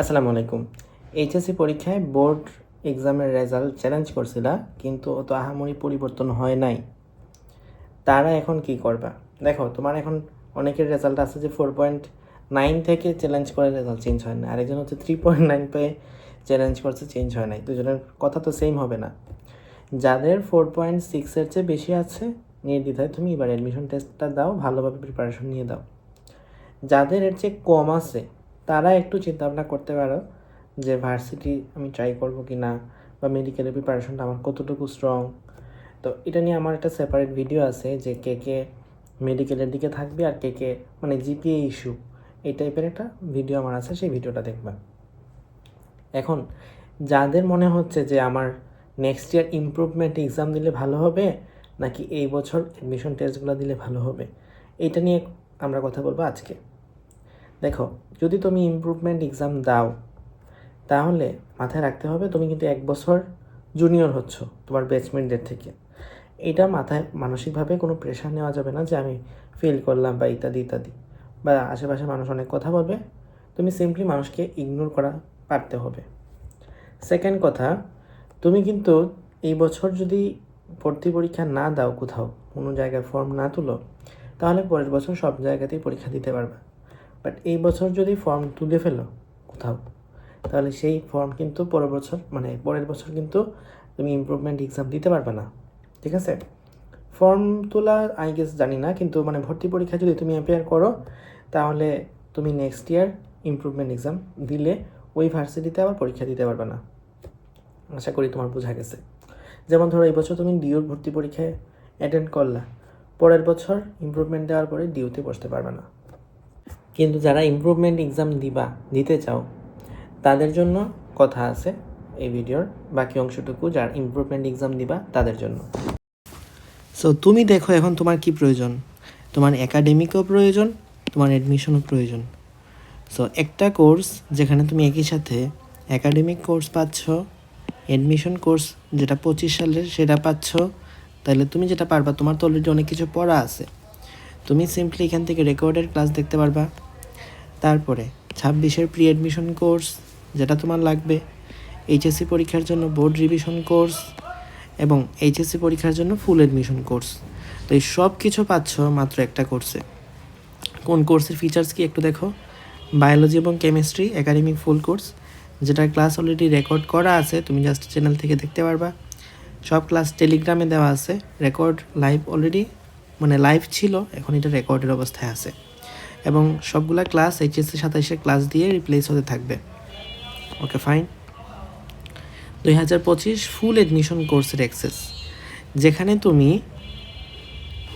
আসসালামু আলাইকুম। এইচএসসি পরীক্ষায় বোর্ড এক্সামের রেজাল্ট চ্যালেঞ্জ করছিলা, কিন্তু অত আহামরি পরিবর্তন হয় নাই। তারা এখন কি করবা? দেখো, তোমার এখন অনেকের রেজাল্ট আছে যে ফোর পয়েন্ট নাইন থেকে চ্যালেঞ্জ করে রেজাল্ট চেঞ্জ হয় না, আরেকজন হচ্ছে থ্রি পয়েন্ট নাইন পেয়ে চ্যালেঞ্জ করছে চেঞ্জ হয় নাই। দুজনের কথা তো সেম হবে না। যাদের ফোর পয়েন্ট সিক্সের চেয়ে বেশি আছে, নির্দ্বিধায় তুমি এবার অ্যাডমিশন টেস্টটা দাও, ভালোভাবে প্রিপারেশন নিয়ে দাও। যাদের এর চেয়ে কম আছে তারা একটু চিন্তা ভাবনা করতে পারো যে ভার্সিটি আমি ট্রাই করব কি না বা মেডিকেলের প্রিপারেশনটা আমার কতটুকু স্ট্রং তো এটা নিয়ে আমার একটা সেপারেট ভিডিও আছে যে কে কে মেডিকেলের দিকে থাকবে আর কে কে মানে জিপিএ ইস্যু এই টাইপের একটা ভিডিও আমার আছে, সেই ভিডিওটা দেখবা। এখন যাদের মনে হচ্ছে যে আমার নেক্সট ইয়ার ইম্প্রুভমেন্ট এক্সাম দিলে ভালো হবে, নাকি এই বছর অ্যাডমিশন টেস্টগুলো দিলে ভালো হবে, এটা নিয়ে আমরা কথা বলব আজকে। দেখো, যদি তুমি ইমপ্রুভমেন্ট এক্সাম দাও, তাহলে মাথায় রাখতে হবে তুমি কিন্তু এক বছর জুনিয়র হচ্ছ তোমার ব্যাচমেন্টদের থেকে। এটা মাথায় মানসিকভাবে কোনো প্রেশার নেওয়া যাবে না যে আমি ফেল করলাম বা ইত্যাদি ইত্যাদি। বা আশেপাশে মানুষ অনেক কথা বলবে, তুমি সিম্পলি মানুষকে ইগনোর করা পারতে হবে। সেকেন্ড কথা, তুমি কিন্তু এই বছর যদি ভর্তি পরীক্ষা না দাও কোথাও, কোনো জায়গায় ফর্ম না তুলো, তাহলে পরের বছর সব জায়গাতেই পরীক্ষা দিতে পারবে। বাট এই বছর যদি ফর্ম তুলে ফেলো কোথাও, তাহলে সেই ফর্ম কিন্তু পরের বছর মানে পরের বছর কিন্তু তুমি ইমপ্রুভমেন্ট এক্সাম দিতে পারবে না। ঠিক আছে? ফর্ম তোলা আই গেস জানি না, কিন্তু মানে ভর্তি পরীক্ষা যদি তুমি অ্যাপিয়ার করো, তাহলে তুমি নেক্সট ইয়ার ইম্প্রুভমেন্ট এক্সাম দিলে ওই ভার্সিটিতে আবার পরীক্ষা দিতে পারবে না। আশা করি তোমার বোঝা গেছে। যেমন ধরো এই বছর তুমি ডিউর ভর্তি পরীক্ষায় অ্যাটেন্ড করলা, পরের বছর ইমপ্রুভমেন্ট দেওয়ার পরে ডিউতে বসতে পারবে না। কিন্তু যারা ইমপ্রুভমেন্ট এক্সাম দিবা, দিতে চাও, তাদের জন্য কথা আছে এই ভিডিওর বাকি অংশটুকু যার ইমপ্রুভমেন্ট এক্সাম দিবা, তাদের জন্য। সো তুমি দেখো এখন তোমার কি প্রয়োজন? তোমার একাডেমিকও প্রয়োজন, তোমার অ্যাডমিশনও প্রয়োজন। সো একটা কোর্স যেখানে তুমি একই সাথে একাডেমিক কোর্স পাচ্ছ অ্যাডমিশন কোর্স যেটা পঁচিশ সালের সেটা পাচ্ছ, তাহলে তুমি যেটা পারবা, তোমার তো অলরেডি অনেক কিছু পড়া আছে। তুমি সিম্পলি এখান থেকে রেকর্ডের ক্লাস দেখতে পারবা। তারপরে ছাব্বিশের প্রি অ্যাডমিশন কোর্স যেটা তোমার লাগবে এইচএসসি পরীক্ষার জন্য বোর্ড রিভিশন কোর্স এবং এইচএসসি পরীক্ষার জন্য ফুল অ্যাডমিশন কোর্স তো এই সব কিছু পাচ্ছ মাত্র একটা কোর্সে কোন কোর্সের ফিচার্স কি একটু দেখো? বায়োলজি এবং কেমিস্ট্রি একাডেমিক ফুল কোর্স যেটা ক্লাস অলরেডি রেকর্ড করা আছে, তুমি জাস্ট চ্যানেল থেকে দেখতে পারবা। সব ক্লাস টেলিগ্রামে দেওয়া আছে রেকর্ড লাইভ অলরেডি মানে লাইভ ছিল, এখন এটা রেকর্ডের অবস্থায় আছে। এবং সবগুলা ক্লাস এইচএসসি সাতাইশে ক্লাস দিয়ে রিপ্লেস হতে থাকবে। ওকে ফাইন দুই হাজার পঁচিশ ফুল এডমিশন কোর্সের অ্যাক্সেস যেখানে তুমি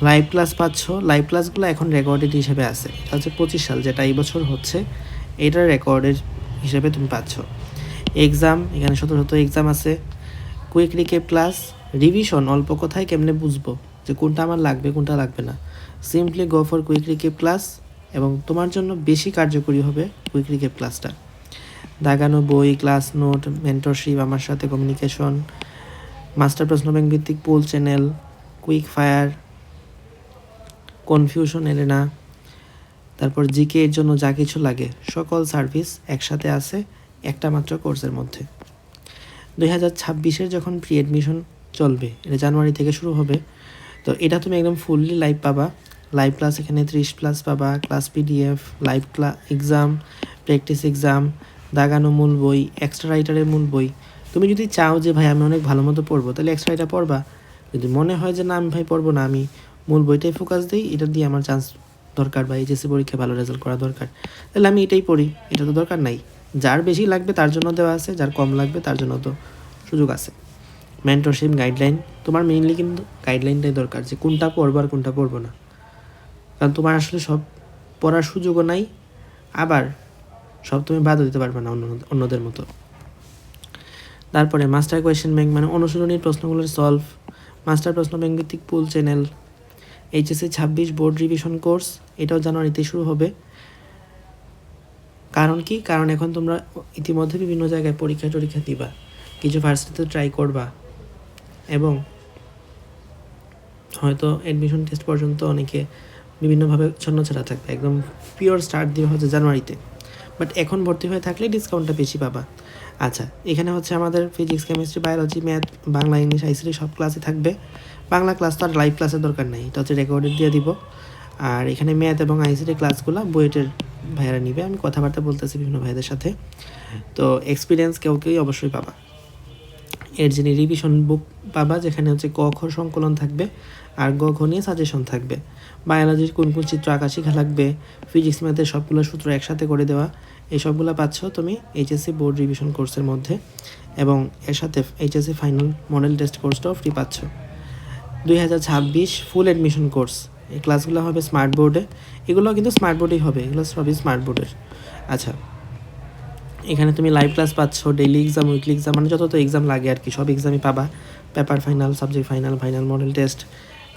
লাইভ ক্লাস পাচ্ছ লাইভ ক্লাসগুলো এখন রেকর্ডেড হিসেবে আছে। এটা হচ্ছে পঁচিশ সাল, যেটা এই বছর হচ্ছে। এটার রেকর্ডের হিসেবে তুমি পাচ্ছ। এক্সাম এখানে শত শত এক্সাম আছে। কুইক রিকেপ ক্লাস রিভিশন অল্প কথায় কেমনে বুঝব? যে কোনটা আমার লাগবে, কোনটা লাগবে না। Simply go for quick recap class এবং তোমার জন্য বেশি কার্যকরী হবে কুইক রিকেপ ক্লাসটা। দাগানো বই, ক্লাস নোট মেন্টরশিপ আমার সাথে কমিউনিকেশন মাস্টার প্রশ্ন ব্যাংক ভিত্তিক pool channel quick fire confusion Elena তারপর জিকে এর জন্য যা কিছু লাগে, সকল সার্ভিস একসাথে আছে একটা মাত্র কোর্সের মধ্যে। দুই হাজার ছাব্বিশের যখন প্রি অ্যাডমিশন চলবে, এটা জানুয়ারি থেকে শুরু হবে, তো এটা তুমি একদম ফুললি লাইভ পাবা। লাইভ ক্লাস এখানে ত্রিশ প্লাস পাবা class PDF live class exam practice exam দাগানো মূল বই এক্সট্রা রাইটারের মূল বই। তুমি যদি চাও যে, ভাই, আমি অনেক ভালো মতো পড়ব তাহলে এক্সট্রা রাইটার পড়বা। যদি মনে হয় যে, না, আমি ভাই, পড়ব না, আমি মূল বইটাই ফোকাস দিই এটা দিয়ে আমার চান্স দরকার বা এইচএসসি পরীক্ষায় ভালো রেজাল্ট করা দরকার। তাহলে আমি এটাই পড়ি, এটা তো দরকার নাই। যার বেশি লাগবে তার জন্য দেওয়া আছে, যার কম লাগবে তার জন্য তো সুযোগ আছে। মেন্টরশিপ গাইডলাইন তোমার মেইনলি কিন্তু গাইডলাইনটাই দরকার যে, কোনটা পড়ব আর কোনটা পড়ব না। কারণ তোমার আসলে সব পড়ার সুযোগও নাই, আবার সব তুমি বাদও দিতে পারবে না অন্য অন্যদের মতো। তারপরে মাস্টার কোয়েশ্চেন ব্যাংক মানে অনুশীলনীর প্রশ্নগুলোর সলভ মাস্টার প্রশ্ন ব্যাংক ভিত্তিক পুল চ্যানেল এইচএসসি ছাব্বিশ বোর্ড রিভিশন কোর্স এটাও জানুয়ারিতে শুরু হবে। কারণ কি? কারণ এখন তোমরা ইতিমধ্যে বিভিন্ন জায়গায় পরীক্ষা টরীক্ষা দিবা, কিছু ভার্সিটিতে ট্রাই করবা এবং হয়তো অ্যাডমিশন টেস্ট পর্যন্ত অনেকে বিভিন্নভাবে ছন্নছাড়া থাকবে। একদম পিওর স্টার্ট দিবে হচ্ছে জানুয়ারিতে। বাট এখন ভর্তি হয়ে থাকলে ডিসকাউন্টটা বেশি পাবা। আচ্ছা এখানে হচ্ছে আমাদের physics chemistry biology math Bangla English ICT সব ক্লাসে থাকবে। বাংলা ক্লাস তো আর লাইভ ক্লাসের দরকার নেই, এটা হচ্ছে রেকর্ডেড দিয়ে দিব। আর এখানে ম্যাথ এবং আইসিটি ক্লাসগুলো বুয়েটের ভাইয়ারা নিবে। আমি কথাবার্তা বলতেছি বিভিন্ন ভাইদের সাথে। তো এক্সপিরিয়েন্স কেউ কেউই অবশ্যই পাবা। এর যিনি রিভিশন বুক পাবা, যেখানে হচ্ছে ক খ সংকলন থাকবে আর গ ঘ নিয়ে সাজেশন থাকবে। বায়োলজির কোন কোন চিত্র আঁকা শেখা লাগবে ফিজিক্স ম্যাথের সবগুলো সূত্র একসাথে করে দেওয়া, এই সবগুলো পাচ্ছ তুমি এইচএসসি বোর্ড রিভিশন কোর্সের মধ্যে এবং এর সাথে এইচএসসি ফাইনাল মডেল টেস্ট কোর্সটাও ফ্রি পাচ্ছ। দুই হাজার ছাব্বিশ ফুল অ্যাডমিশন কোর্স এই ক্লাসগুলো হবে স্মার্ট বোর্ডে এগুলো কিন্তু স্মার্ট বোর্ডেই হবে, এগুলো সবই স্মার্ট বোর্ডের আচ্ছা এখানে তুমি লাইভ ক্লাস পাচ্ছ ডেইলি এক্সাম উইকলি এক্সাম মানে যত এক্সাম লাগে আর কি, সব এক্সামই পাবা। Paper final subject final final model test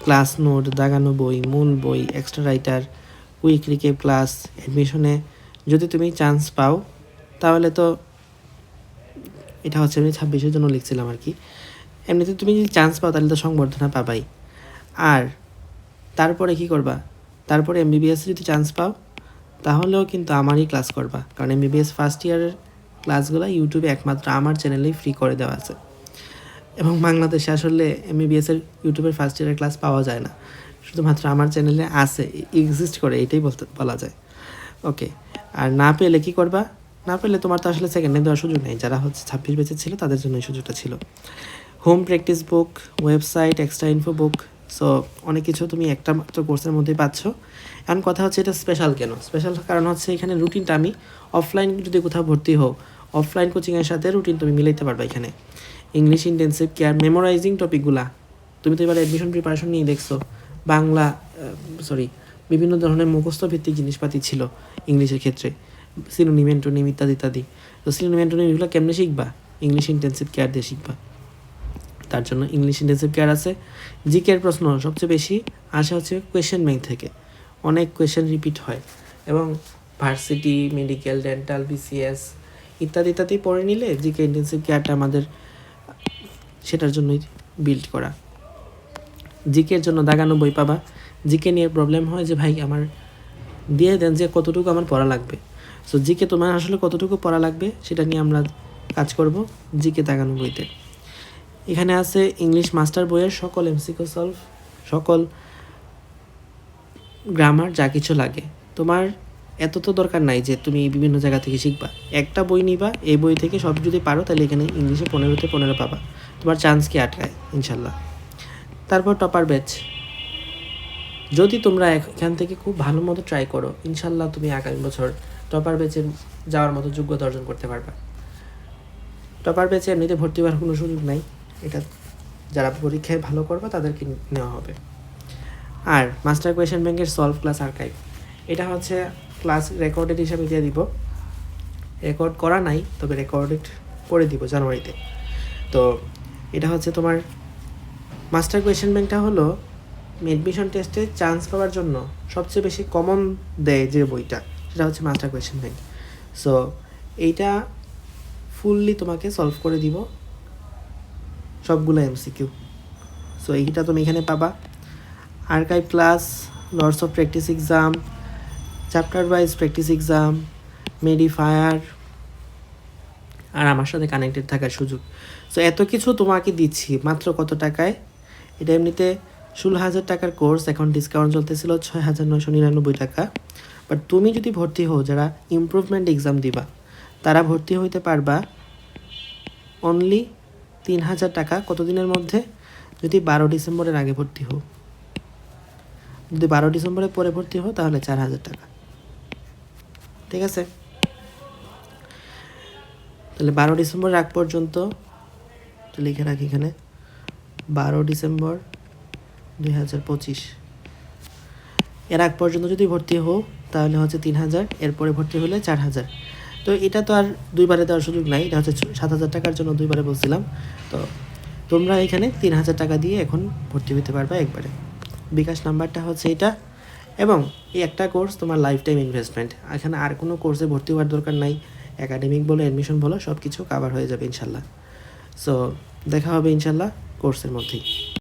class note দাগানো বই, মূল বই extra writer week recap class অ্যাডমিশনে যদি তুমি চান্স পাও, তাহলে তো এটা হচ্ছে আমি ছাব্বিশের জন্য লিখছিলাম আর কি। এমনিতে তুমি যদি চান্স পাও, তাহলে তো সংবর্ধনা পাবাই। আর তারপরে কি করবা? তারপরে এমবিবিএস যদি চান্স পাও তাহলেও কিন্তু আমারই ক্লাস করবা। কারণ এমবিবিএস ফার্স্ট ইয়ারের ক্লাসগুলো ইউটিউবে একমাত্র আমার চ্যানেলেই ফ্রি করে দেওয়া আছে। এবং বাংলাদেশে আসলে এমবিবিএস এর ইউটিউবের ফার্স্ট ইয়ারের ক্লাস পাওয়া যায় না। শুধুমাত্র আমার চ্যানেলে আছে এক্সিস্ট করে, এটাই বলতে, বলা যায়। ওকে আর না পেলে কি করবা? না পেলে তোমার তো আসলে সেকেন্ডে দেওয়ার সুযোগ নেই। যারা হচ্ছে ছাব্বিশ বেঁচে ছিল, তাদের জন্য এই সুযোগটা ছিল। Home practice book website extra info book so অনেক কিছু তুমি একটা মাত্র কোর্সের মধ্যেই পাচ্ছ। এখন কথা হচ্ছে এটা স্পেশাল কেন? স্পেশাল কারণ হচ্ছে এখানে রুটিনটা আমি অফলাইন যদি কোথাও ভর্তি হও অফলাইন কোচিংয়ের সাথে রুটিন তুমি মিলাইতে পারবে এখানে। ইংলিশ ইন্টেন্সিভ কেয়ার মেমোরাইজিং টপিকগুলা তুমি তো এবার অ্যাডমিশন প্রিপারেশন নিয়ে দেখছ। বাংলা সরি বিভিন্ন ধরনের মুখস্থ ভিত্তিক জিনিসপাতি ছিল ইংলিশের ক্ষেত্রে। সিনোনিম অ্যান্টোনিম ইত্যাদি ইত্যাদি। তো সিনোনিম অ্যান্টোনিম এগুলো কেমনে শিখবা? ইংলিশ ইন্টেন্সিভ কেয়ার দিয়ে শিখবা। তার জন্য ইংলিশ ইন্টেন্সিভ কেয়ার আছে। জিকের প্রশ্ন সবচেয়ে বেশি আসে হচ্ছে কোয়েশ্চেন ব্যাংক থেকে। অনেক কোয়েশ্চেন রিপিট হয়। এবং ভার্সিটি মেডিকেল ডেন্টাল বিসিএস ইত্যাদি ইত্যাদি পড়ে নিলে জিকে ইন্টেন্সিভ কেয়ারটা আমাদের, সেটার জন্যই বিল্ড করা। জিকের জন্য দাগানো বই পাবা। জিকে নিয়ে প্রবলেম হয় যে, ভাই, আমার দিয়ে দেন যে কতটুকু আমার পড়া লাগবে। সো জিকে তোমার আসলে কতটুকু পড়া লাগবে, সেটা নিয়ে আমরা কাজ করব জিকে দাগানো বইতে এখানে আছে ইংলিশ মাস্টার বইয়ের সকল এমসিকিউ সলভ সকল গ্রামার যা কিছু লাগে। তোমার এত তো দরকার নাই যে তুমি বিভিন্ন জায়গা থেকে শিখবা। একটা বই নিবা, এই বই থেকে সব যদি পারো তাহলে এখানে ইংলিশে পনেরোতে পনেরো পাবা। তোমার চান্স কি আটকায়? ইনশাল্লাহ তারপর টপার ব্যাচ যদি তোমরা এখান থেকে খুব ভালো মতো ট্রাই করো ইনশাল্লাহ তুমি আগামী বছর টপার ব্যাচে যাওয়ার মতো যোগ্যতা অর্জন করতে পারবা। টপার ব্যাচে এমনিতে ভর্তি হওয়ার কোনো সুযোগ নাই। যারা পরীক্ষায় ভালো করবে তাদেরকে নেওয়া হবে। আর মাস্টার কোয়েশন ব্যাংকের সলভ ক্লাস আর্কাইভ এটা হচ্ছে ক্লাস রেকর্ডেড হিসাবে দিয়ে দিব। রেকর্ড করা নাই, তবে রেকর্ডেড করে দিব জানুয়ারিতে। তো এটা হচ্ছে তোমার মাস্টার কোয়েশন ব্যাংকটা হলো অ্যাডমিশন টেস্টে চান্স পাওয়ার জন্য সবচেয়ে বেশি কমন দেয় যে বইটা, সেটা হচ্ছে মাস্টার কোয়েশন ব্যাংক সো এইটা ফুললি তোমাকে সলভ করে দিব। সবগুলো এমসিকিউ সো এইটা তুমি এখানে পাবা। Archive class lords of practice exam chapter wise practice exam modifier আর আমার সাথে কানেক্টেড থাকার সুযোগ। সো এত কিছু তোমাকে দিচ্ছি, মাত্র কত টাকায়? এটা এমনিতে ষোলো হাজার টাকার কোর্স এখন ডিসকাউন্ট চলতেছিল ছয় হাজার নয়শো নিরানব্বই টাকা। বাট তুমি যদি ভর্তি হও, যারা ইমপ্রুভমেন্ট এক্সাম দিবা, তারা ভর্তি হইতে পারবা অনলি তিন হাজার টাকা কতদিনের মধ্যে? যদি বারো ডিসেম্বরের আগে ভর্তি হও। যদি বারো ডিসেম্বরের পরে ভর্তি হও, তাহলে চার হাজার টাকা। ঠিক আছে? তাহলে বারো ডিসেম্বর আগ পর্যন্ত লিখে রাখি এখানে, বারো ডিসেম্বর দুই হাজার পঁচিশ। এর আগ পর্যন্ত যদি ভর্তি হও, তাহলে হচ্ছে তিন হাজার এরপরে ভর্তি হলে চার হাজার তো এটা তো আর দুইবারে দেওয়ার সুযোগ নাই। এটা হচ্ছে সাত হাজার টাকার জন্য দুইবারে বলছিলাম। তো তোমরা এখানে তিন হাজার টাকা দিয়ে এখন ভর্তি হতে পারবে একবারে। বিকাশ নাম্বারটা হচ্ছে এটা। এবং এই একটা কোর্স তোমার লাইফ টাইম ইনভেস্টমেন্ট এখানে আর কোনো কোর্সে ভর্তি হওয়ার দরকার নাই। একাডেমিক বলো অ্যাডমিশন বলো সব কিছু কাভার হয়ে যাবে ইনশাল্লাহ। সো দেখা হবে ইনশাল্লাহ কোর্সের মধ্যেই।